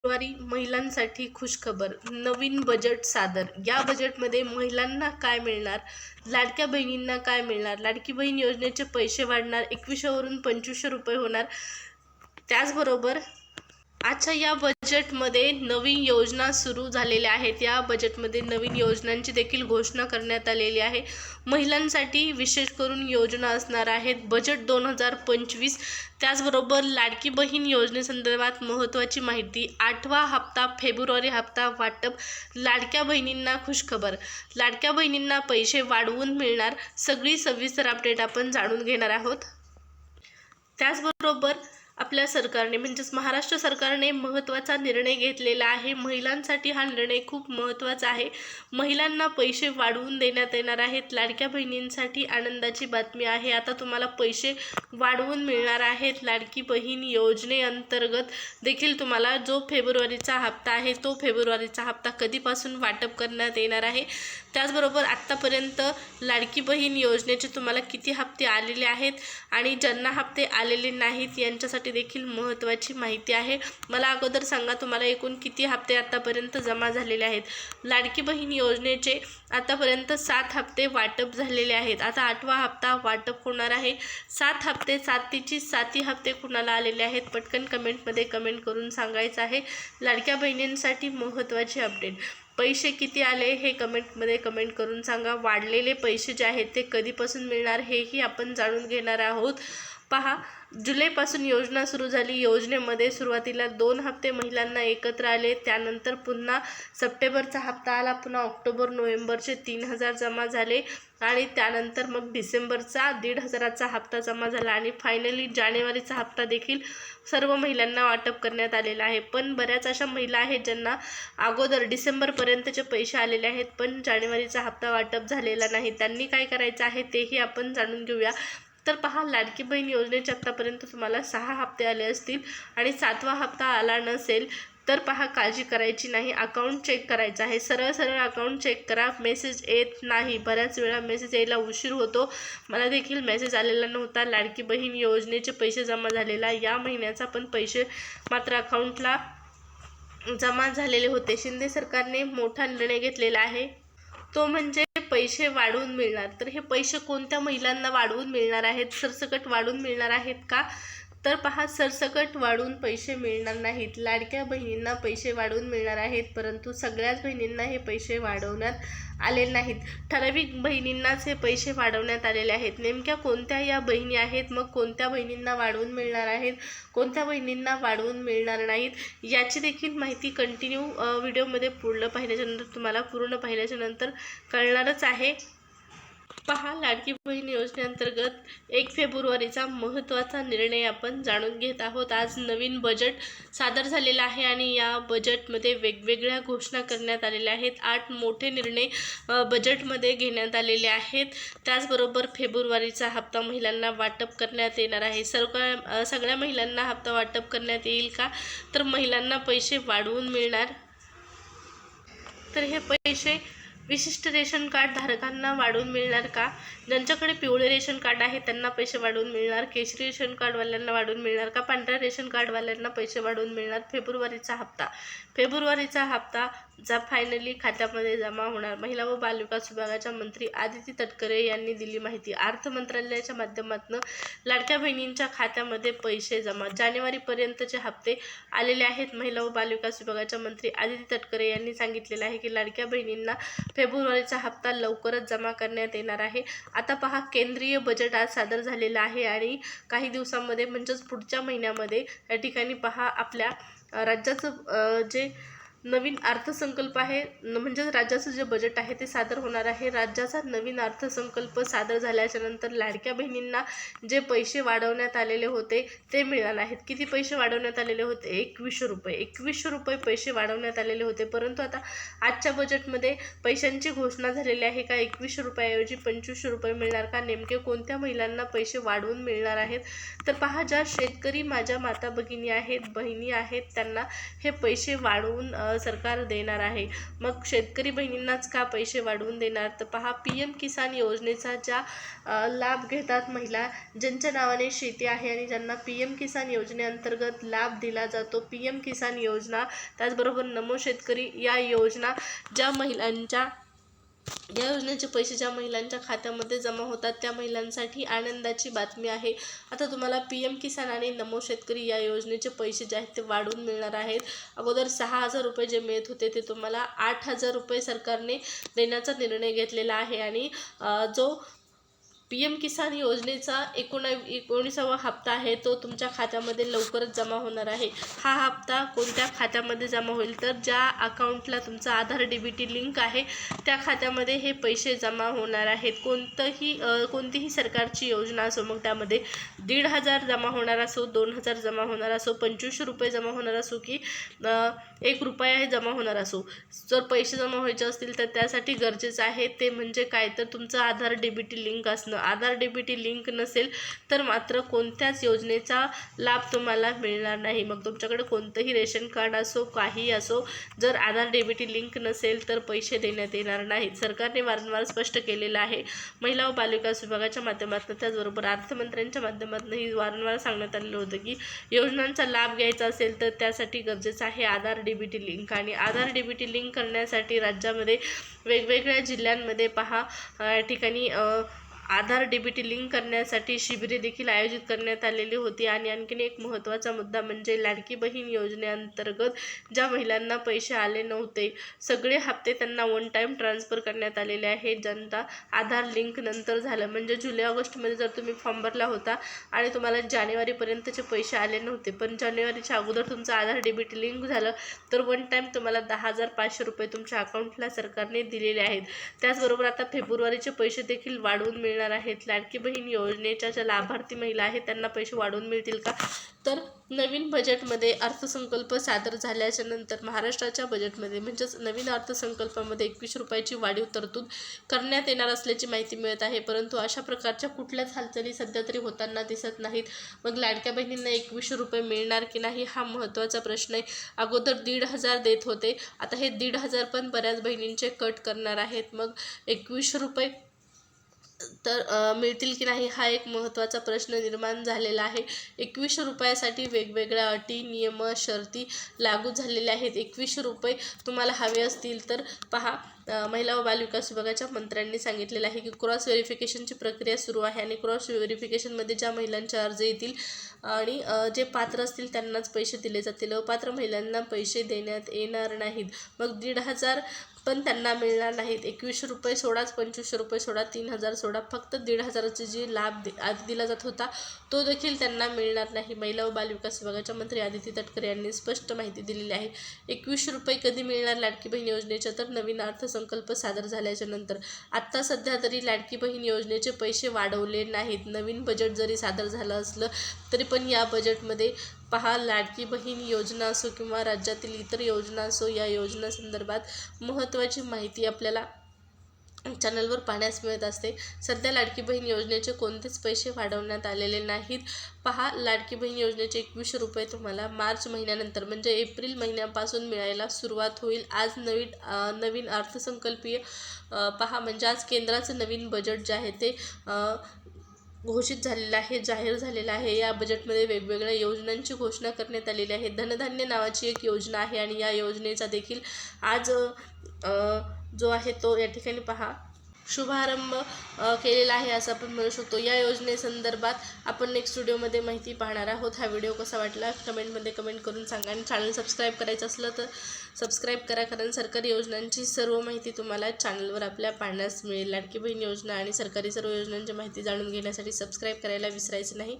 शुक्रवारी महिलांसाठी खुशखबर नवीन बजेट सादर. या बजेटमध्ये महिलांना काय मिळणार? लाडक्या बहिणींना काय मिळणार? लाडकी बहीण योजनेचे पैसे वाढणार एकवीसशेवरून पंचवीसशे रुपये होणार. त्याचबरोबर आजच्या या बजेटमध्ये नवीन योजना सुरू झालेल्या आहेत. या बजेटमध्ये नवीन योजनांची देखील घोषणा करण्यात आलेली आहे. महिलांसाठी विशेष करून योजना असणार आहेत. बजेट दोन हजार पंचवीस त्याचबरोबर लाडकी बहीण योजनेसंदर्भात महत्त्वाची माहिती आठवा हप्ता फेब्रुवारी हप्ता वाटप लाडक्या बहिणींना खुशखबर. लाडक्या बहिणींना पैसे वाढवून मिळणार सगळी सविस्तर अपडेट आपण जाणून घेणार आहोत. त्याचबरोबर आपल्या सरकारने म्हणजेच महाराष्ट्र सरकारने महत्त्वाचा निर्णय घेतलेला आहे. महिलांसाठी हा निर्णय खूप महत्त्वाचा आहे. महिलांना पैसे वाढवून देण्यात येणार आहेत. लाडक्या बहिणींसाठी आनंदाची बातमी आहे. आता तुम्हाला पैसे वाढवून मिळणार आहेत. लाडकी बहीण योजनेअंतर्गत देखील तुम्हाला जो फेब्रुवारीचा हप्ता आहे तो फेब्रुवारीचा हप्ता कधीपासून वाटप करण्यात येणार आहे? त्याचबरोबर आत्तापर्यंत लाडकी बहीण योजनेचे तुम्हाला किती हप्ते आलेले आहेत? आणि ज्यांना हप्ते आलेले नाहीत यांच्यासाठी देखील महत्त्वाची माहिती आहे. मला अगोदर सांगा तुम्हाला एकूण किती हप्ते आतापर्यंत जमा झालेले आहेत? लाडकी बहीण योजनेचे आतापर्यंत सात हप्ते वाटप झालेले आहेत. आता आठवा हप्ता वाटप होणार आहे. सात हप्ते सातीची साती हप्ते कुणाला आलेले आहेत? पटकन कमेंटमध्ये कमेंट करून सांगायचं आहे. लाडक्या बहिणींसाठी महत्त्वाची अपडेट. पैसे किती आले हे कमेंटमध्ये कमेंट करून सांगा. वाढलेले पैसे जे आहेत ते कधीपासून मिळणार हेही आपण जाणून घेणार आहोत. पहा जुलैपासून योजना सुरू झाली. योजनेमध्ये सुरुवातीला दोन हप्ते महिलांना एकत्र आले. त्यानंतर पुन्हा सप्टेंबरचा हप्ता आला. पुन्हा ऑक्टोबर नोव्हेंबरचे तीन हजार जमा झाले आणि त्यानंतर मग डिसेंबरचा दीड हजाराचा हप्ता जमा झाला आणि फायनली जानेवारीचा हप्ता देखील सर्व महिलांना वाटप करण्यात आलेला आहे. पण बऱ्याच अशा महिला आहेत ज्यांना अगोदर डिसेंबरपर्यंतचे पैसे आलेले आहेत पण जानेवारीचा हप्ता वाटप झालेला नाही. त्यांनी काय करायचं आहे तेही आपण जाणून घेऊया. तर पहा लाडकी बहीण योजनेचे आत्तापर्यंत तुम्हाला सहा हप्ते आले असतील आणि सातवा हप्ता आला नसेल तर पहा काळजी करायची नाही. अकाउंट चेक करायचं आहे. सरळ सरळ अकाउंट चेक करा. मेसेज येत नाही. बऱ्याच वेळा मेसेज यायला उशीर होतो. मला देखील मेसेज आलेला नव्हता. लाडकी बहीण योजनेचे पैसे जमा झालेला. या महिन्याचा पण पैसे मात्र अकाउंटला जमा झालेले होते. शिंदे सरकारने मोठा निर्णय घेतलेला आहे. तो म्हणजे पैसे वाढवून मिळणार? तर हे पैसे कोणत्या महिलांना वाढवून मिळणार आहेत? सरसकट वाढवून मिळणार आहेत का? तर पहा सरसकट वाढून पैसे मिळणार नाहीत. लाडक्या बहिणींना पैसे वाढवून मिळणार आहेत परंतु सगळ्याच बहिणींना हे पैसे वाढवण्यात आले नाहीत. ठराविक बहिणींनाच हे पैसे वाढवण्यात आलेले आहेत. नेमक्या कोणत्या या बहिणी आहेत? मग कोणत्या बहिणींना वाढवून मिळणार आहेत? कोणत्या बहिणींना वाढवून मिळणार नाहीत? याची देखील माहिती कंटिन्यू व्हिडिओमध्ये पूर्ण पाहिल्याच्यानंतर तुम्हाला पूर्ण पाहिल्याच्यानंतर कळणारच आहे. पहा लाडकी बहीण योजनेअंतर्गत एक फेब्रुवारीचा महत्त्वाचा निर्णय आपण जाणून घेत आहोत. आज नवीन बजेट सादर झालेला आहे आणि या बजेटमध्ये वेगवेगळ्या घोषणा करण्यात आलेल्या आहेत. आठ मोठे निर्णय बजेटमध्ये घेण्यात आलेले आहेत. त्याचबरोबर फेब्रुवारीचा हप्ता महिलांना वाटप करण्यात येणार आहे. सरकार सगळ्या महिलांना हप्ता वाटप करण्यात येईल का? तर महिलांना पैसे वाढवून मिळणार? तर हे पैसे विशिष्ट रेशन कार्ड धारकांना वाढवून मिळणार का? ज्यांच्याकडे पिवळे रेशन कार्ड आहे त्यांना पैसे वाढवून मिळणार? केशरी रेशन कार्डवाल्यांना वाढवून मिळणार का? पांढऱ्या रेशन कार्डवाल्यांना पैसे वाढवून मिळणार? फेब्रुवारीचा हप्ता. फेब्रुवारीचा हप्ता जा फायनली खात्यामध्ये जमा होणार. महिला व बालविकास विभागाच्या मंत्री आदिती तटकरे यांनी दिली माहिती. अर्थ मंत्रालयाच्या माध्यमातून लाडक्या बहिणींच्या खात्यामध्ये पैसे जमा. जानेवारीपर्यंतचे हप्ते आलेले आहेत. महिला व बालविकास विभागाच्या मंत्री आदिती तटकरे यांनी सांगितलेलं आहे की लाडक्या बहिणींना फेब्रुवारीचा हप्ता लवकरच जमा करण्यात येणार आहे. आता पहा केंद्रीय बजेट आज सादर झालेलं आहे आणि काही दिवसांमध्ये म्हणजेच पुढच्या महिन्यामध्ये या ठिकाणी पहा आपल्या राज्याचं जे नवीन अर्थसंकल्प आहे. न म्हणजेच राज्याचं जे बजेट आहे ते सादर होणार आहे. राज्याचा नवीन अर्थसंकल्प सादर झाल्याच्यानंतर लाडक्या बहिणींना जे पैसे वाढवण्यात आलेले होते ते मिळणार आहेत. किती पैसे वाढवण्यात आलेले होते? एकवीसशे रुपये. एकवीसशे रुपये पैसे वाढवण्यात आलेले होते. परंतु आता आजच्या बजेटमध्ये पैशांची घोषणा झालेली आहे का? एकवीसशे रुपयाऐवजी पंचवीसशे रुपये मिळणार का? नेमके कोणत्या महिलांना पैसे वाढवून मिळणार आहेत? तर पहा ज्या शेतकरी माझ्या माता भगिनी आहेत बहिणी आहेत त्यांना हे पैसे वाढवून सरकार देणार आहे. मग शेतकरी बहिणींनाच का पैसे वाढवून देणार? तर पहा पी एम किसान योजनेचा ज्या लाभ घेतात महिला ज्यांच्या नावाने शेती आहे आणि ज्यांना पी एम किसान योजनेअंतर्गत लाभ दिला जातो पी एम किसान योजना त्याचबरोबर नमो शेतकरी या योजना ज्या महिलांच्या या योजनेचे पैसे ज्या महिलांच्या खात्यामध्ये जमा होतात त्या महिलांसाठी आनंदाची बातमी आहे. आता तुम्हाला पी एम किसान आणि नमो शेतकरी या योजनेचे पैसे जे आहेत ते वाढवून मिळणार आहेत. अगोदर सहा हजार रुपये जे मिळत होते ते तुम्हाला आठ हजार रुपये सरकारने देण्याचा निर्णय घेतलेला आहे. आणि जो पी एम किसान योजनेचा एकोणा एकोणीसावा हप्ता आहे तो तुमच्या खात्यामध्ये लवकरच जमा होणार आहे. हा हप्ता कोणत्या खात्यामध्ये जमा होईल? तर ज्या अकाउंटला तुमचा Aadhaar D B T link आहे त्या खात्यामध्ये हे पैसे जमा होणार आहेत. कोणतंही कोणतीही सरकारची योजना असो मग त्यामध्ये दीड हजार जमा होणार असो दोन हजार जमा होणार असो पंचवीसशे रुपये जमा होणार असो की एक रुपया हे जमा होणार असो. जर पैसे जमा व्हायचे असतील तर त्यासाठी गरजेचं आहे. ते म्हणजे काय? तर तुमचं Aadhaar D B T link असणं. आधार डीबीटी लिंक नसेल तर मात्र कोणत्याच योजनेचा लाभ तुम्हाला मिळणार नाही. मग तुमच्याकडे कोणतंही रेशन कार्ड असो काही असो जर आधार डी लिंक नसेल तर पैसे देण्यात येणार नाहीत. सरकारने वारंवार स्पष्ट केलेलं आहे. महिला व बालविकास विभागाच्या माध्यमातून त्याचबरोबर अर्थमंत्र्यांच्या माध्यमातूनही वारंवार सांगण्यात आलेलं होतं की योजनांचा लाभ घ्यायचा असेल तर त्यासाठी गरजेचं आहे Aadhaar D B T link. आणि आधार डीबीटी लिंक करण्यासाठी राज्यामध्ये वेगवेगळ्या जिल्ह्यांमध्ये पहा ठिकाणी आधार डीबीटी लिंक करण्यासाठी शिबिरे देखील आयोजित करण्यात आलेली होती. आणि आणखीन एक महत्त्वाचा मुद्दा म्हणजे लाडकी बहीण योजनेअंतर्गत ज्या महिलांना पैसे आले नव्हते सगळे हप्ते त्यांना वन टाईम ट्रान्सफर करण्यात आलेले आहेत. जनता आधार लिंक नंतर झालं. म्हणजे जुलै ऑगस्टमध्ये जर तुम्ही फॉर्म भरला होता आणि तुम्हाला जानेवारीपर्यंतचे पैसे आले नव्हते पण जानेवारीच्या अगोदर तुमचं आधार डी लिंक झालं तर वन टाईम तुम्हाला दहा हजार पाचशे रुपये तुमच्या अकाउंटला सरकारने दिलेले आहेत. त्याचबरोबर आता फेब्रुवारीचे पैसे देखील वाढवून मिळ मिळणार आहेत. लाडकी बहीण योजनेच्या ज्या लाभार्थी महिला आहेत त्यांना पैसे वाढवून मिळतील का? तर नवीन बजेटमध्ये अर्थसंकल्प सादर झाल्याच्यानंतर महाराष्ट्राच्या बजेटमध्ये म्हणजेच नवीन अर्थसंकल्पामध्ये एकवीस रुपयाची वाढीव तरतूद करण्यात येणार असल्याची माहिती मिळत आहे. परंतु अशा प्रकारच्या कुठल्याच हालचाली सध्या तरी होताना दिसत नाहीत. मग लाडक्या बहिणींना एकवीसशे रुपये मिळणार की नाही हा महत्त्वाचा प्रश्न आहे. अगोदर दीड हजार देत होते. आता हे दीड हजार पण बऱ्याच बहिणींचे कट करणार आहेत. मग एकवीसशे रुपये तर मिळतील की नाही हा एक महत्त्वाचा प्रश्न निर्माण झालेला आहे. एकवीसशे रुपयासाठी वेगवेगळ्या अटी नियम शर्ती लागू झालेल्या आहेत. एकवीसशे रुपये तुम्हाला हवे असतील तर पहा. महिला व बालविकास विभागाच्या मंत्र्यांनी सांगितलेलं आहे की क्रॉस व्हेरिफिकेशनची प्रक्रिया सुरू आहे आणि क्रॉस व्हेरिफिकेशनमध्ये ज्या महिलांचे अर्ज येतील आणि जे पात्र असतील त्यांनाच पैसे दिले जातील. अपात्र महिलांना पैसे देण्यात येणार नाहीत. मग दीड हजार पण त्यांना मिळणार नाहीत. एकवीसशे रुपये सोडाच पंचवीसशे रुपये सोडा तीन हजार सोडा. फक्त दीड हजाराचे जे लाभ दि आधी दिला जात होता तो देखील त्यांना मिळणार नाही. महिला व बालविकास विभागाच्या मंत्री आदिती तटकरे यांनी स्पष्ट माहिती दिलेली आहे. एकवीसशे रुपये कधी मिळणार लाडकी बहीण योजनेच्या? तर नवीन अर्थसंकल्प सादर झाल्याच्यानंतर आत्ता सध्या तरी लाडकी बहीण योजनेचे पैसे वाढवले नाहीत. नवीन बजेट जरी सादर झालं असलं तरी पण या बजेटमध्ये पहा लाडकी बहीण योजना असो किंवा राज्यातील इतर योजना असो या योजनासंदर्भात महत्त्वाची माहिती आपल्याला चॅनलवर पाहण्यास मिळत असते. सध्या लाडकी बहीण योजनेचे कोणतेच पैसे वाढवण्यात आलेले नाहीत. पहा लाडकी बहीण योजनेचे एकवीसशे रुपये तुम्हाला मार्च महिन्यानंतर म्हणजे एप्रिल महिन्यापासून मिळायला सुरुवात होईल. आज नवीन नवीन अर्थसंकल्पीय पहा म्हणजे आज केंद्राचं नवीन बजेट जे आहे ते घोषित झालेलं आहे जाहीर झालेलं आहे. या बजेटमध्ये वेगवेगळ्या योजनांची घोषणा करण्यात आलेली आहे. धनधान्य नावाची एक योजना आहे आणि या योजनेचा देखील आज आ, जो आहे तो या ठिकाणी पहा. शुभारंभ केलेला आहे असं आपण म्हणू शकतो. या योजनेसंदर्भात आपण नेक्स्ट व्हिडिओमध्ये माहिती पाहणार आहोत. हा व्हिडिओ कसा वाटला? कमेंटमध्ये कमेंट करून सांगा. आणि चॅनल सबस्क्राईब करायचं असलं तर सबस्क्राईब करा. कारण सरकारी योजनांची सर्व माहिती तुम्हाला चॅनलवर आपल्या पाहण्यास मिळेल. लाडकी बहीण योजना आणि सरकारी सर्व योजनांची माहिती जाणून घेण्यासाठी सबस्क्राईब करायला विसरायचं नाही.